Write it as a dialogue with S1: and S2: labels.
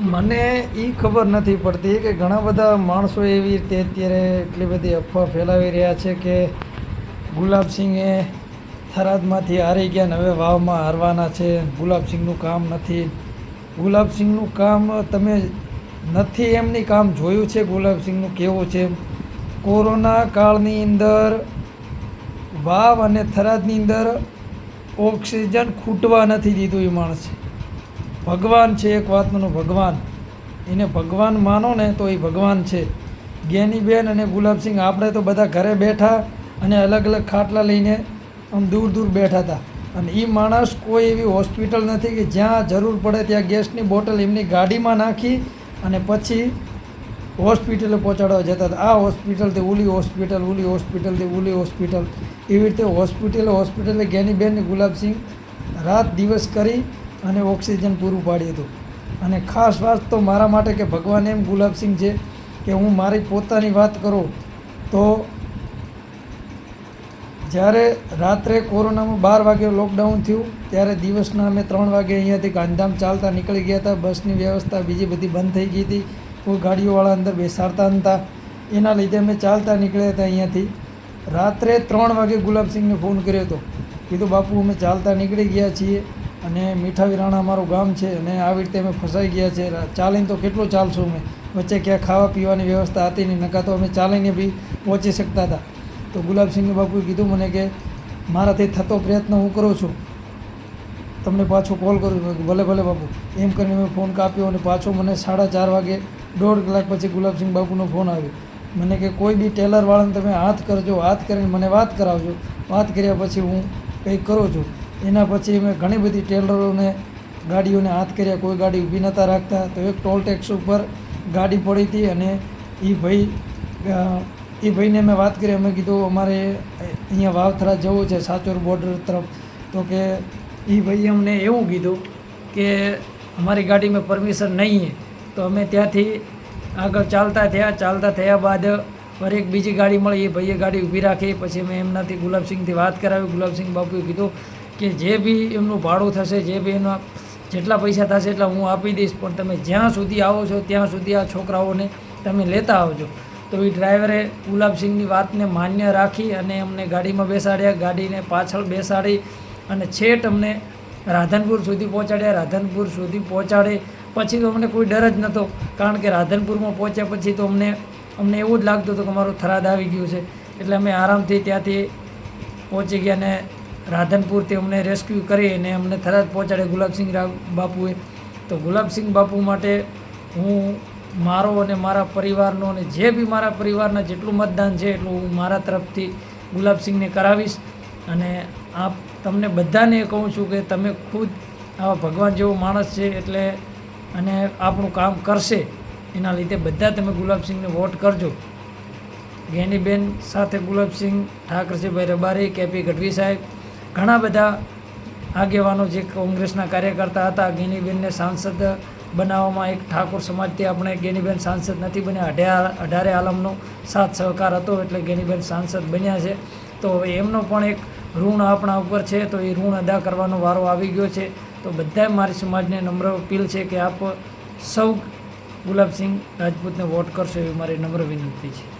S1: મને એ ખબર નથી પડતી કે ઘણા બધા માણસો એવી રીતે અત્યારે એટલી બધી અફવા ફેલાવી રહ્યા છે કે ગુલાબસિંહે થરાદમાંથી હારી ગયા ને હવે વાવમાં હારવાના છે. ગુલાબસિંહનું કામ નથી. ગુલાબસિંહનું કામ તમે નથી એમની કામ જોયું છે? ગુલાબસિંહનું કેવું છે? કોરોના કાળની અંદર વાવ અને થરાદની અંદર ઓક્સિજન ખૂટવા નથી દીધું એ માણસે. ભગવાન છે, એક વાતનું ભગવાન. એને ભગવાન માનો ને તો એ ભગવાન છે. જ્ઞાનીબેન અને ગુલાબસિંહ આપણે તો બધા ઘરે બેઠા અને અલગ અલગ ખાટલા લઈને આમ દૂર દૂર બેઠા હતા. અને એ માણસ કોઈ એવી હોસ્પિટલ નથી કે જ્યાં જરૂર પડે ત્યાં ગેસની બોટલ એમની ગાડીમાં નાખી અને પછી હોસ્પિટલે પહોંચાડવા જતા હતા. આ હોસ્પિટલથી ઓલી હોસ્પિટલ, ઓલી હોસ્પિટલથી ઓલી હોસ્પિટલ. એવી રીતે હોસ્પિટલે હોસ્પિટલે જ્ઞાનીબેન ગુલાબસિંહ રાત દિવસ કરી અને ઓક્સિજન પૂરું પાડ્યું હતું. અને ખાસ વાત તો મારા માટે કે ભગવાન એમ ગુલાબસિંહ છે કે હું મારી પોતાની વાત કરું, તો જ્યારે રાત્રે કોરોનામાં બાર વાગે લોકડાઉન થયું, ત્યારે દિવસના અમે ત્રણ વાગે અહીંયાથી ગાંધીધામ ચાલતા નીકળી ગયા હતા. બસની વ્યવસ્થા બીજી બધી બંધ થઈ ગઈ હતી. કોઈ ગાડીઓવાળા અંદર બેસાડતા નહોતા. એના લીધે અમે ચાલતા નીકળ્યા હતા અહીંયાથી. રાત્રે ત્રણ વાગે ગુલાબસિંહને ફોન કર્યો હતો. કીધું, બાપુ, અમે ચાલતા નીકળી ગયા છીએ. અને મીઠા વિરાણા અમારું ગામ છે અને આવી રીતે અમે ફસાઈ ગયા છે. ચાલીને તો કેટલું ચાલશું અમે? વચ્ચે ક્યાં ખાવા પીવાની વ્યવસ્થા હતી નહીં, નકા તો અમે ચાલીને બી પહોંચી શકતા હતા. તો ગુલાબસિંહ બાપુએ કીધું મને કે, મારાથી થતો પ્રયત્ન હું કરું છું. તમને પાછો કોલ કરું ભલે ભલે બાપુ. એમ કરીને મેં ફોન કાપ્યો અને પાછો મને સાડા ચાર વાગે દોઢ કલાક પછી ગુલાબસિંહ બાપુનો ફોન આવ્યો. મને કે, કોઈ બી ટેલરવાળાને તમે હાથ કરજો, હાથ કરીને મને વાત કરાવજો. વાત કર્યા પછી હું કંઈક કરું છું. એના પછી મેં ઘણી બધી ટેલરોને, ગાડીઓને હાથ કર્યા, કોઈ ગાડી ઊભી નહોતા રાખતા. તો એક ટોલ ટેક્સ ઉપર ગાડી પડી હતી અને એ ભાઈ એ ભાઈને મેં વાત કરી, અમે કીધું, અમારે અહીંયા વાવથરા જવું છે, સાચોર બોર્ડર તરફ. તો કે એ ભાઈએ અમને એવું કીધું કે, અમારી ગાડીમાં પરમિશન નહીં. તો અમે ત્યાંથી આગળ ચાલતા થયા ચાલતા થયા બાદ ફરી એક બીજી ગાડી મળી એ ભાઈએ ગાડી ઊભી રાખી. પછી મેં એમનાથી ગુલાબસિંહથી વાત કરાવી, ગુલાબસિંહ બાપુએ કીધું કે જે બી એમનું ભાડું થશે, જે બી એના જેટલા પૈસા થશે એટલા હું આપી દઈશ, પણ તમે જ્યાં સુધી આવો છો, ત્યાં સુધી આ છોકરાઓને તમે લેતા આવજો. તો એ ડ્રાઈવરે ગુલાબસિંહની વાતને માન્ય રાખી અને અમને ગાડીમાં બેસાડ્યા, ગાડીને પાછળ બેસાડી અને છેટ અમને રાધનપુર સુધી પહોંચાડ્યા, રાધનપુર સુધી પહોંચાડે. પછી તો અમને કોઈ ડર જ નહોતો, કારણ કે રાધનપુરમાં પહોંચ્યા પછી તો અમને અમને એવું જ લાગતું હતું કે અમારું થરાદ આવી ગયું છે. એટલે અમે આરામથી ત્યાંથી પહોંચી ગયા ને રાધનપુરથી અમને રેસ્ક્યુ કરી અને અમને થરાદ પહોંચાડે ગુલાબસિંહ બાપુએ. તો ગુલાબસિંહ બાપુ માટે હું મારો અને મારા પરિવારનો અને જે બી મારા પરિવારના જેટલું મતદાન છે એટલું હું મારા તરફથી ગુલાબસિંહને કરાવીશ. અને આપ તમને બધાને કહું છું કે તમે ખુદ આવા ભગવાન જેવો માણસ છે એટલે અને આપણું કામ કરશે. એના લીધે બધા તમે ગુલાબસિંહને વોટ કરજો. ગેનીબેન સાથે ગુલાબસિંહ ઠાકરસિંહભાઈ રબારી, કેપી ગઢવી સાહેબ ઘણા બધા આગેવાનો જે કોંગ્રેસના કાર્યકર્તા હતા, ગેનીબેનને સાંસદ બનાવવામાં એક ઠાકોર સમાજથી આપણે ગેનીબેન સાંસદ નથી બન્યા. અઢાર, અઢારે આલમનો સાથ સહકાર હતો એટલે ગેનીબેન સાંસદ બન્યા છે. તો એમનો પણ એક ઋણ આપણા ઉપર છે, તો એ ઋણ અદા કરવાનો વારો આવી ગયો છે. તો બધાએ મારી સમાજને નમ્ર અપીલ છે કે આપ સૌ ગુલાબસિંહ રાજપૂતને વોટ કરશો એવી મારી નમ્ર વિનંતી છે.